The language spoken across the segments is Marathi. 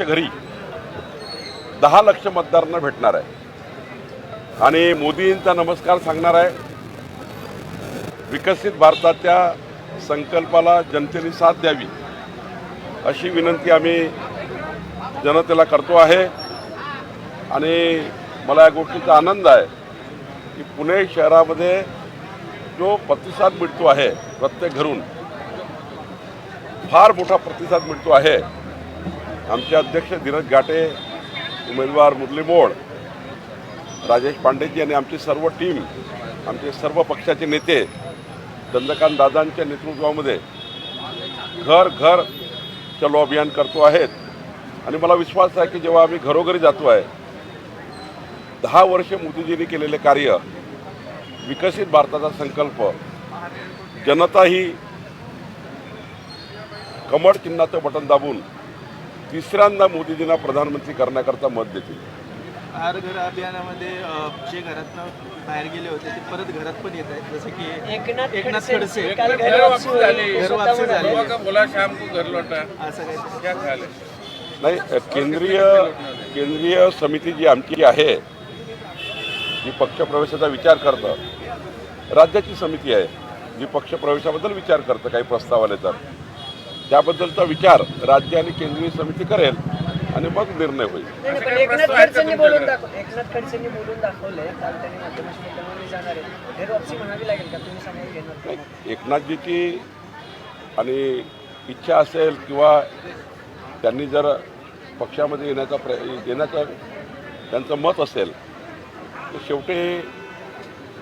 घरी दहा लक्ष मतदारांना भेटणार आहे. आणि मोदींचा नमस्कार सांगणार आहे. विकसित भारताच्या संकल्पाला जनतेने साथ द्यावी अशी विनंती आम्ही जनतेला करतो आहे. आणि मला या गोष्टीचा आनंद आहे की पुणे शहरामध्ये जो प्रतिसाद मिळतो आहे प्रत्येक घरून फार मोठा प्रतिसाद मिळतो आहे. आमचे अध्यक्ष धीरज घाटे उमेदवार मुरली मोड राजेश पांडेजी आणि आमची सर्व टीम आमचे सर्व पक्षाचे नेते चंद्रकांत दादांच्या नेतृत्वामध्ये घर घर चलो अभियान करतो आहेत. आणि मला विश्वास आहे की जेव्हा आम्ही घरोघरी जातो आहे दहा वर्षे मोदीजींनी केलेले कार्य विकसित भारताचा संकल्प जनता ही कमळ चिन्हाचं बटन दाबून तिसऱ्यांदा मोदीजींना प्रधानमंत्री करण्याकरता मत देतील. हर घर अभियानामध्ये जे घरातनं बाहेर गेले होते ते परत घरात पण येत आहेत. जसं की एकनाथ खडसे नाही. केंद्रीय केंद्रीय समिती जी आमची आहे जी पक्षप्रवेशाचा विचार करतं राज्याची समिती आहे जी पक्षप्रवेशाबद्दल विचार करतं काही प्रस्ताव आले तर. त्याबद्दलचा विचार राज्य आणि केंद्रीय समिती करेल आणि मग निर्णय होईल. एकनाथ खडसेंनी बोलून तुमच्याकडे? दाखव एकनाथ खडसेंनी बोलून दाखवलंय काल त्यांनी माध्यमाशी मुख्यमंत्री जाणार आहे घर वापसी म्हणावी लागेल का? तुम्ही सांगायला घेणार नाही, एकनाथजीची आणि इच्छा असेल किंवा त्यांनी जर पक्षामध्ये येण्याचा प्र येण्याचं त्यांचं मत असेल तर शेवटी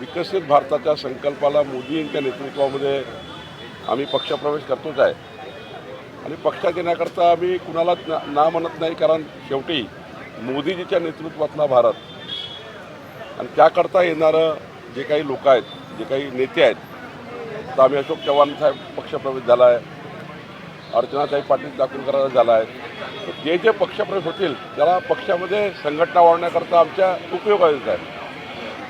विकसित भारताच्या संकल्पाला मोदींच्या नेतृत्वामध्ये आम्ही पक्षप्रवेश करतोच आहे. आणि पक्षात येण्याकरता आम्ही कुणालाच ना ना म्हणत नाही कारण शेवटी मोदीजीच्या नेतृत्वातला भारत. आणि त्याकरता येणारं जे काही लोक आहेत जे काही नेते आहेत तर आम्ही अशोक चव्हाण साहेब पक्षप्रवेश झाला आहे अर्चनाताई पाटील दाखलकरांचा झाला आहे तर जे जे पक्षप्रवेश होतील त्याला पक्षामध्ये संघटना वाढवण्याकरता आमच्या उपयोगाचं आहे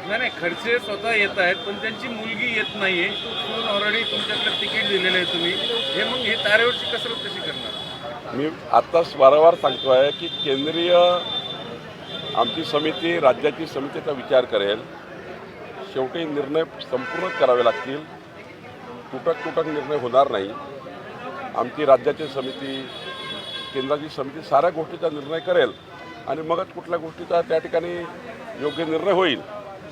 नाही नाही खडसे स्वतः येत आहेत पण त्यांची मुलगी येत नाहीये. आहे ऑलरेडी तुमच्याकडे तिकीट दिलेलं आहे तुम्ही. हे मग हे तारेवरची कसरत कशी करणार? मी आत्ताच वारंवार सांगतो आहे की केंद्रीय आमची समिती राज्याची समितीचा विचार करेल. शेवटी निर्णय संपूर्ण करावे लागतील. तुटक तुटक निर्णय होणार नाही. आमची राज्याची समिती केंद्राची समिती साऱ्या गोष्टीचा निर्णय करेल आणि मगच कुठल्या गोष्टीचा त्या ठिकाणी योग्य निर्णय होईल.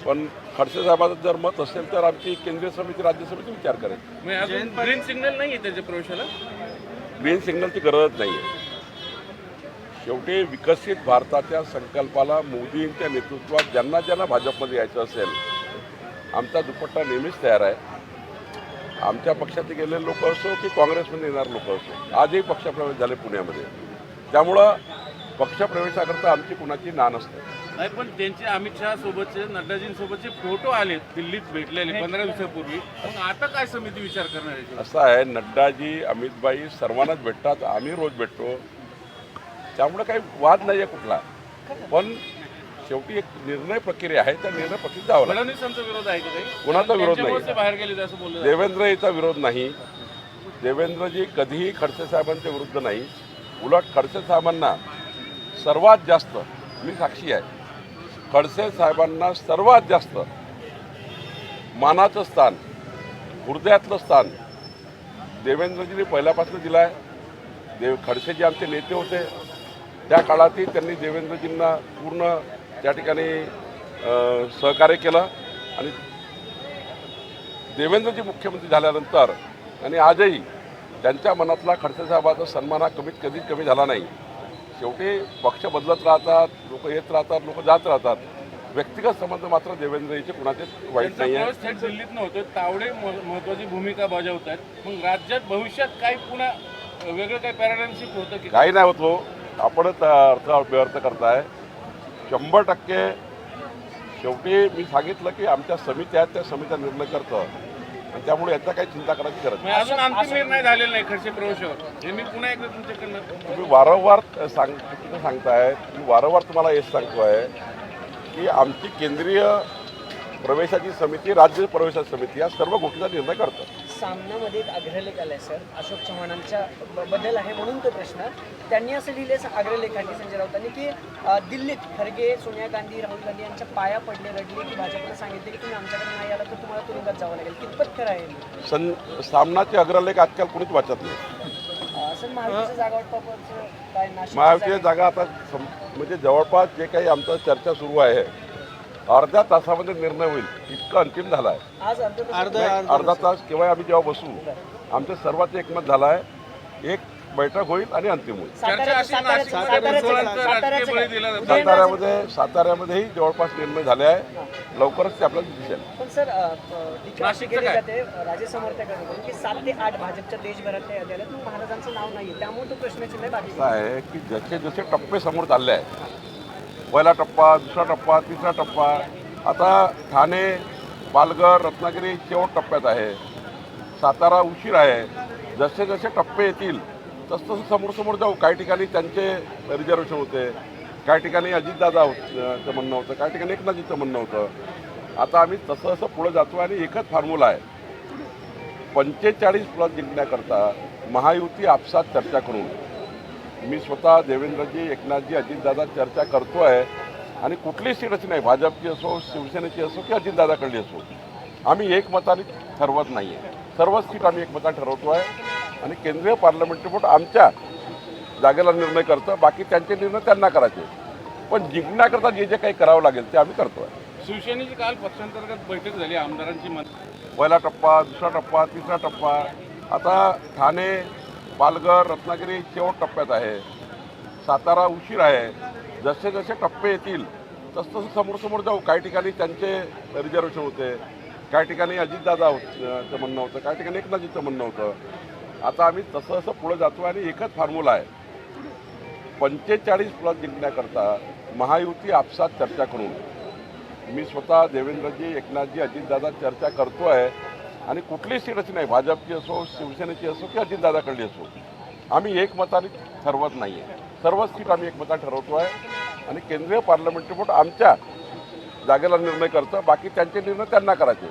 पण खडसे साहेबांचं जर मत असेल तर आमची केंद्रीय समिती राज्य समिती विचार करेल. अजून ग्रीन सिग्नल नाही आहे त्याच्या प्रवेशाला? ग्रीन सिग्नलची गरजच नाही आहे. शेवटी विकसित भारताच्या संकल्पाला मोदींच्या नेतृत्वात ज्यांना ज्यांना भाजपमध्ये यायचं असेल आमचा दुपट्टा नेहमीच तयार आहे. आमच्या पक्षात गेलेले लोक असो की काँग्रेसमध्ये येणारे लोक असो आजही पक्षप्रवेश झाले पुण्यामध्ये. त्यामुळं पक्षप्रवेशाकरता आमची कुणाची ना नसते. नाही पण त्यांचे अमित शहा सोबतचे नड्डाजींसोबतचे फोटो आले दिल्लीत भेटलेले पंधरा दिवसापूर्वी. मग आता काय समिती विचार करणार आहे? असं आहे नड्डाजी अमितबाई सर्वांनाच भेटतात आम्ही रोज भेटतो. त्यामुळे काही वाद नाही आहे कुठला. पण शेवटी एक निर्णय प्रक्रिया आहे त्या निर्णय प्रक्रियेत जावं लागेल. फडणवीसांचा विरोध आहे का काही? कोणाचा विरोध नाही. त्यांच्यामुळेच ते बाहेर गेले असं बोललं जातं. देवेंद्र याचा विरोध नाही. देवेंद्रजी कधीही खडसे साहेबांच्या विरुद्ध नाही. उलट खडसे साहेबांना सर्वात जास्त मी साक्षी आहे. खडसे साहेबांना सर्वात जास्त मानाचं स्थान हृदयातलं स्थान देवेंद्रजींनी पहिल्यापासून दिलं आहे. देव खडसे जे आमचे नेते होते त्या काळातही त्यांनी देवेंद्रजींना पूर्ण त्या ठिकाणी सहकार्य केलं आणि देवेंद्रजी मुख्यमंत्री झाल्यानंतर आणि आजही त्यांच्या मनातला खडसे साहेबाचा सन्मान हा कमीत कधीच कमी झाला नाही. शेवटी पक्ष बदलत राहतात लोक येत राहतात लोक जात राहतात. व्यक्तिगत संबंध मात्र देवेंद्रजीचे कुणाचेच वाईट नाही आहे थेट दिल्लीत नव्हतं. तावडे मह- महत्वाची भूमिका बजावत आहेत मग राज्यात भविष्यात काही पुन्हा वेगळं काही पॅराडाईम शिफ्ट होतं की काही नाही होतो आपणच अर्थ व्यर्थ करताय. शंभर टक्के शेवटी मी सांगितलं की आमच्या समित्या आहेत त्या समित्या निर्णय करतं त्यामुळे याचा काही चिंता करायची गरज नाही. अजून अंतिम निर्णय झालेला नाही खडसे प्रवेशावर हे मी पुन्हा एकदा तुमच्याकडनं तुम्ही वारंवार सांग सांगताय मी वारंवार तुम्हाला हेच सांगतो आहे की आमची केंद्रीय प्रवेशाची समिती राज्य प्रवेशाची समिती या सर्व गोष्टीचा निर्णय करतात. सामनामध्ये एक अग्रलेख आलाय सर. अशोक चव्हाणांच्या ब- बद्दल आहे म्हणून तो प्रश्न. त्यांनी असं लिहिले अग्रलेखांनी संजय राऊतांनी की दिल्लीत खरगे सोनिया गांधी राहुल गांधी यांच्या पाया पडले रडले की भाजपनं सांगितले की तुम्ही आमच्याकडे नाही आला तर तुम्हाला तुरुंगात जावं लागेल. कितपत खरं आहे? सं सामनाचे अग्रलेख आजकाल कोणीच वाचत नाही. सर महायुतीचं जागा वाटपाचं काय नाशिक महायुतीची जागा आता म्हणजे जवळपास जे काही आमचं चर्चा सुरू आहे अर्ध्या तासामध्ये निर्णय होईल. इतकं अंतिम झाला आहे आज अर्ध तास. केव्हा आम्ही जेव्हा बसू आमचं सर्वांचं एकमत झालं आहे एक बैठक होईल आणि अंतिम होईल. साताऱ्यामध्ये साताऱ्यामध्येही जवळपास निर्णय झाले आहे. लवकरच ते आपल्याला दिसेल. काय? की जसे जसे टप्पे समोर चालले आहेत पहिला टप्पा दुसरा टप्पा तिसरा टप्पा. आता ठाणे पालघर रत्नागिरी शेवट टप्प्यात आहे. सातारा उशीर आहे. जसे जसे टप्पे येतील तसं तसं समोर समोर जाऊ. काही ठिकाणी त्यांचे रिझर्वेशन होते. काही ठिकाणी अजितदादा होतं म्हणणं होतं. काही ठिकाणी एकनाथजीचं म्हणणं होतं. आता आम्ही तसं तसं पुढे जातो आणि एकच फॉर्म्युला आहे. पंचेचाळीस प्लस जिंकण्याकरता महायुती आपसात चर्चा करून मी स्वतः देवेंद्रजी एकनाथजी अजितदादा चर्चा करतो आहे. आणि कुठलीही सीट अशी नाही. भाजपची असो शिवसेनेची असो की अजितदादाकडली असो. आम्ही एकमताने ठरवत नाही आहे सर्वच सीट आम्ही एकमताने ठरवतो आहे. आणि केंद्रीय पार्लमेंटरी बोर्ड आमच्या जागेला निर्णय करतं. बाकी त्यांचे निर्णय त्यांना करायचे. पण जिंकण्याकरता जे जे काही करावं लागेल ते आम्ही करतो आहे. शिवसेनेची काल पक्षांतर्गत बैठक झाली आमदारांची पहिला टप्पा दुसरा टप्पा तिसरा टप्पा. आता ठाणे पालघर रत्नागिरी शेवट टप्प्यात आहे. सातारा उशीर आहे. जसे जसे टप्पे येतील तसं तसं समोर समोर जाऊ. काही ठिकाणी त्यांचे रिझर्वेशन होते. काही ठिकाणी अजितदादा होतं म्हणणं होतं. काही ठिकाणी एकनाथजीचं म्हणणं होतं. आता आम्ही तसं तसं पुढे जातो आणि एकच फॉर्म्युला आहे. पंचेचाळीस प्लस जिंकण्याकरता महायुती आपसात चर्चा करून. मी स्वतः देवेंद्रजी एकनाथजी अजितदादा चर्चा करतो आहे आणि कुठलीही सीट अशी नाही भाजपची असो शिवसेनेची असो की अजितदादाकडली असो. आम्ही एकमताने ठरवत नाही आहे सर्वच सीट आम्ही एकमताने ठरवतो आहे. आणि केंद्रीय पार्लमेंटरी बोर्ड आमच्या जागेला निर्णय करतं बाकी त्यांचे निर्णय त्यांना करायचे.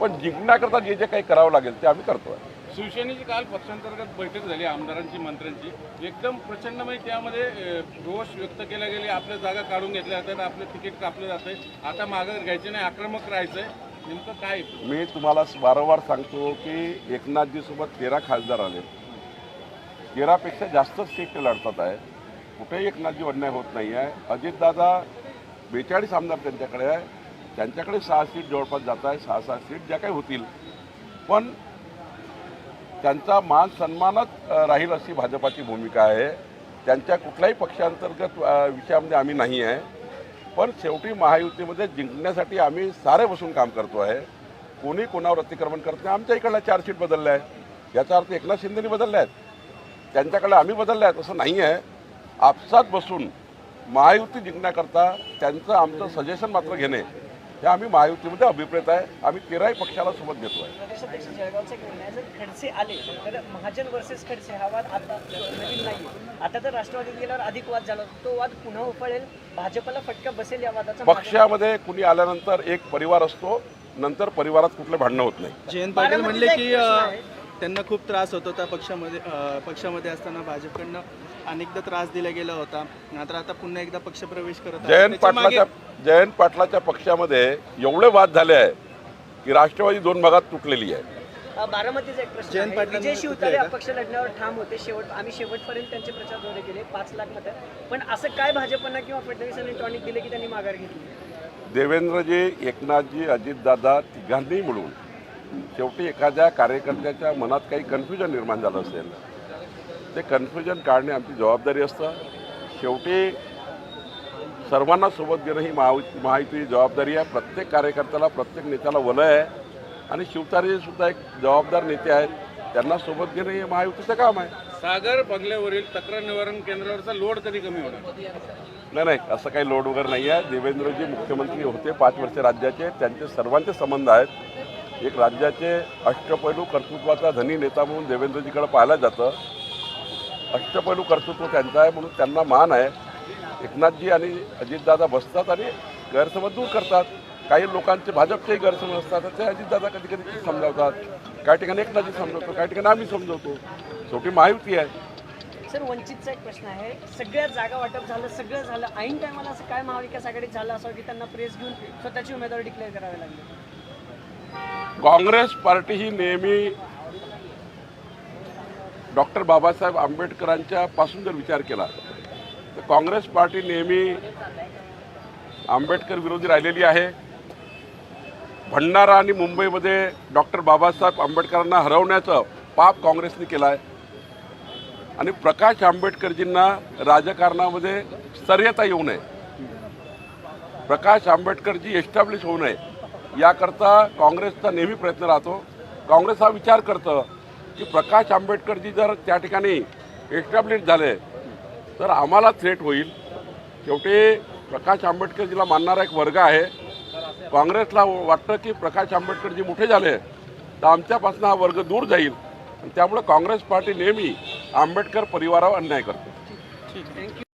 पण जिंकण्याकरता जे जे काही करावं लागेल ते आम्ही करतो आहे शिवसेनेची काल पक्षांतर्गत बैठक झाली आमदारांची मंत्र्यांची. एकदम प्रचंडमय त्यामध्ये रोष व्यक्त केला गेले आपल्या जागा काढून घेतल्या जातात आपलं तिकीट कापलं जातंय. आता मागं घ्यायचं नाही आक्रमक राहायचं आहे नेमकं काय मी तुम्हाला वारंवार सांगतो की एकनाथजीसोबत तेरा खासदार आले. तेरापेक्षा जास्त सीट लढतात आहे. कुठेही एकनाथजी अन्याय होत नाही आहे. अजितदादा बेचाळीस आमदार त्यांच्याकडे आहे. त्यांच्याकडे सहा सीट जवळपास जात आहे. सहा सहा सीट ज्या काही होतील. पण त्यांचा मान सन्मानच राहील अशी भाजपाची भूमिका आहे. त्यांच्या कुठल्याही पक्षांतर्गत विषयामध्ये आम्ही नाही आहे. पण शेवटी महायुतीमध्ये जिंकण्यासाठी आम्ही सारे बसून काम करतो आहे. कोणी कोणावर अतिक्रमण करत नाही. आमच्या इकडला चार सीट बदलल्या आहेत. याचा अर्थ एकनाथ शिंदेनी बदलल्या आहेत. त्यांच्याकडे आम्ही बदलल्या आहेत असं नाही आहे. आपसात बसून महायुती जिंकण्याकरता त्यांचं आमचं सजेशन मात्र घेणे हे आम्ही महायुतीमध्ये अभिप्रेत आहे. आम्ही तेराही पक्षाला सोबत घेतो आहे प्रदेशाध्यक्ष जळगावचा एक निर्णय आहे, जर खडसे आले तर महाजन वर्सेस खडसे हा वाद आता नवीन नाही आता तर राष्ट्रवादीत गेल्यावर अधिक वाद झाला. तो वाद पुन्हा उफाळेल. भाजपला फटका बसेल या वादाचा पक्षामध्ये कुणी आल्यानंतर एक परिवार असतो. नंतर परिवारात कुठले भांडणं होत नाही. जयंत पाटील म्हणले की त्यांना खूप त्रास होत होता. पक्षामध्ये पक्षामध्ये असताना भाजपकडनं अनेकदा त्रास दिला गेला होता. मात्र आता पुन्हा एकदा पक्षप्रवेश करत. जयंत पाटलाच्या जयंत पाटलाच्या पक्षामध्ये एवढे वाद झाले आहे की राष्ट्रवादी दोन भागात तुटलेली आहे. बारामतीचा एक प्रश्न विजय शिवतारे? अपक्ष लढण्यावर ठाम होते. शेवट आम्ही शेवटपर्यंत त्यांचे प्रचार दौरे केले. पाच लाख मतं. पण असं काय भाजपनं किंवा फडणवीसांनी टॉनिक दिले की त्यांनी माघार घेतली? देवेंद्रजी एकनाथजी अजितदादा तिघांनी मिळून शेवटी एखाद्या कार्यकर्त्याच्या मनात काही कन्फ्युजन निर्माण झालं असेल ते कन्फ्युजन काढणे आमची जबाबदारी असतं. शेवटी सर्वांना सोबत घेणं ही महायु महायुतीची जबाबदारी आहे. प्रत्येक कार्यकर्त्याला प्रत्येक नेत्याला वलय आहे. आणि शिवतारे सुद्धा एक जबाबदार नेते आहेत. त्यांना सोबत घेणं हे महायुतीचं काम आहे. सागर बंगल्यावरील तक्रार निवारण केंद्रावरचा लोड कधी कमी होणार? नाही नाही असं काही लोड वगैरे नाही आहे देवेंद्रजी मुख्यमंत्री होते पाच वर्ष राज्याचे. त्यांचे सर्वांचे संबंध आहेत. एक राज्याचे अष्टपैलू कर्तृत्वाचा धनी नेता म्हणून देवेंद्रजीकडे पाहिलं जातं. अष्टपैलू कर्तृत्व त्यांचं आहे म्हणून त्यांना मान आहे. एकनाथजी आणि अजितदादा बसतात आणि गैरसमज दूर करतात. काही लोकांचे भाजपचेही गैरसमज असतात. तर ते अजितदादा कधी कधी समजावतात. काही ठिकाणी एकनाथजी समजवतो काही ठिकाणी आम्ही समजवतो. शेवटी महायुती आहे. सर वंचितचा एक प्रश्न आहे. सगळ्या जागा वाटप झालं सगळं झालं. ऐन टायमाला असं काय महाविकास आघाडीत झालं असं की त्यांना प्रेस घेऊन स्वतःची उमेदवारी डिक्लेअर करावी लागली? काँग्रेस पार्टी ही नेहमी डॉक्टर बाबासाहेब आंबेडकरांच्या पासून जर विचार केला तर काँग्रेस पार्टी नेहमी आंबेडकर विरोधी राहिलेली आहे. भंडारा आणि मुंबईमध्ये डॉक्टर बाबासाहेब आंबेडकरांना हरवण्याचं पाप काँग्रेसने केलं आहे आणि प्रकाश आंबेडकरजींना राजकारणामध्ये स्तर्यता येऊ नये. प्रकाश आंबेडकरजी एस्टॅब्लिश होऊ नये. याकरता काँग्रेसचा नेहमी प्रयत्न राहतो. काँग्रेस हा विचार करतं की प्रकाश आंबेडकरजी जर त्या ठिकाणी एस्टॅब्लिश झाले तर आम्हाला थ्रेट होईल. शेवटी प्रकाश आंबेडकरजीला मानणारा एक वर्ग आहे. काँग्रेसला वाटतं की प्रकाश आंबेडकरजी मोठे झाले तर आमच्यापासून हा वर्ग दूर जाईल. आणि त्यामुळे काँग्रेस पार्टी नेहमी आंबेडकर परिवारावर अन्याय करते. थँक्यू